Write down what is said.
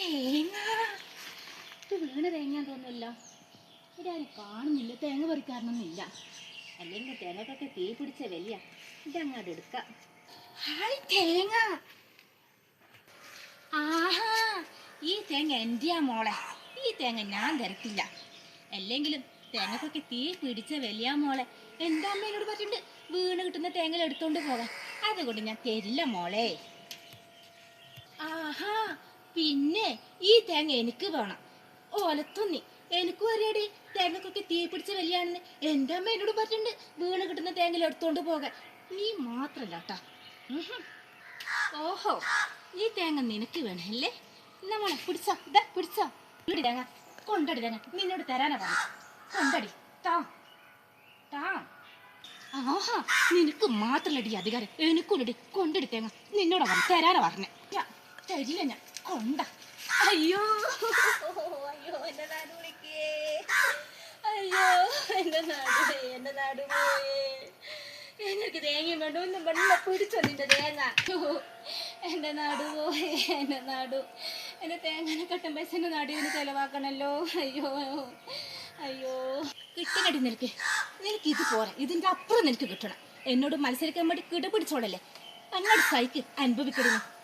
തേങ്ങ? ഇത് വീണ് തേങ്ങ തോന്നുമല്ലോ ഇതാരും കാണുന്നില്ല. തേങ്ങ പറിക്കാറൊന്നുമില്ല. അല്ലെങ്കിൽ തേങ്ങക്കൊക്കെ തീ പിടിച്ച വലിയ. ഇതങ്ങോട്ട് എടുക്കാം. ഹായ് തേങ്ങ. ആഹാ ഈ തേങ്ങ എന്റെയാ മോളെ. ഈ തേങ്ങ ഞാൻ തരത്തില്ല. അല്ലെങ്കിലും തേങ്ങക്കൊക്കെ തീ പിടിച്ച വലിയ മോളെ. എന്റെ അമ്മേനോട് പറഞ്ഞിട്ടുണ്ട് വീണ് കിട്ടുന്ന തേങ്ങ എടുത്തോണ്ട് പോകാൻ. അതുകൊണ്ട് ഞാൻ തരില്ല മോളെ. ആഹാ പിന്നെ ഈ തേങ്ങ എനിക്ക് വേണം. ഓലത്തൊന്നി എനിക്കും അറിയാടി തേങ്ങക്കൊക്കെ തീ പിടിച്ച വലിയാണെന്ന് എന്റെ അമ്മ എന്നോട് പറഞ്ഞിട്ടുണ്ട് വീണ് കിട്ടുന്ന തേങ്ങൽ എടുത്തോണ്ട് പോകാൻ. നീ മാത്രല്ല കേട്ടാ ഓഹോ. ഈ തേങ്ങ നിനക്ക് വേണമല്ലേ നമ്മളെ മോളെ പിടിച്ചോ. ഇതാ പിടിച്ചോ. ഇവിടെ തേങ്ങ. കൊണ്ടടി തേങ്ങ. നിന്നോട് തരാനാ പറഞ്ഞു. കൊണ്ടടി. താ താ ആഹാ. നിനക്ക് മാത്രല്ലടി അധികാരം. എനിക്കുള്ളടി. കൊണ്ടടി തേങ്ങ. നിന്നോടാ പറഞ്ഞു. തരാനാ പറഞ്ഞേ. തരില്ല ഞാൻ. കൊണ്ട. അയ്യോ. അയ്യോ എന്റെ നാട് വിളിക്കേ. അയ്യോ എന്റെ നാട് എന്റെ നാട് പോയേ എനിക്ക് തേങ്ങ വേണ്ട ഒന്നും വെള്ളം പിടിച്ചോ നിന്റെ തേങ്ങ. ഓ, എന്റെ നാട് പോയി എന്റെ നാടു. എന്റെ തേങ്ങനെ കട്ടും പൈസ എന്റെ നാടിന് ചെലവാക്കണല്ലോ. അയ്യോ അയ്യോ. കിട്ടണടി നിനക്ക്. നിനക്ക് ഇത് പോരാ. ഇതിന്റെ അപ്പുറം നിനക്ക് കിട്ടണം. എന്നോട് മത്സരിക്കാൻ വേണ്ടി കിട പിടിച്ചോളല്ലേ. അങ്ങോട്ട് സൈക്ക് അനുഭവിക്കരുത്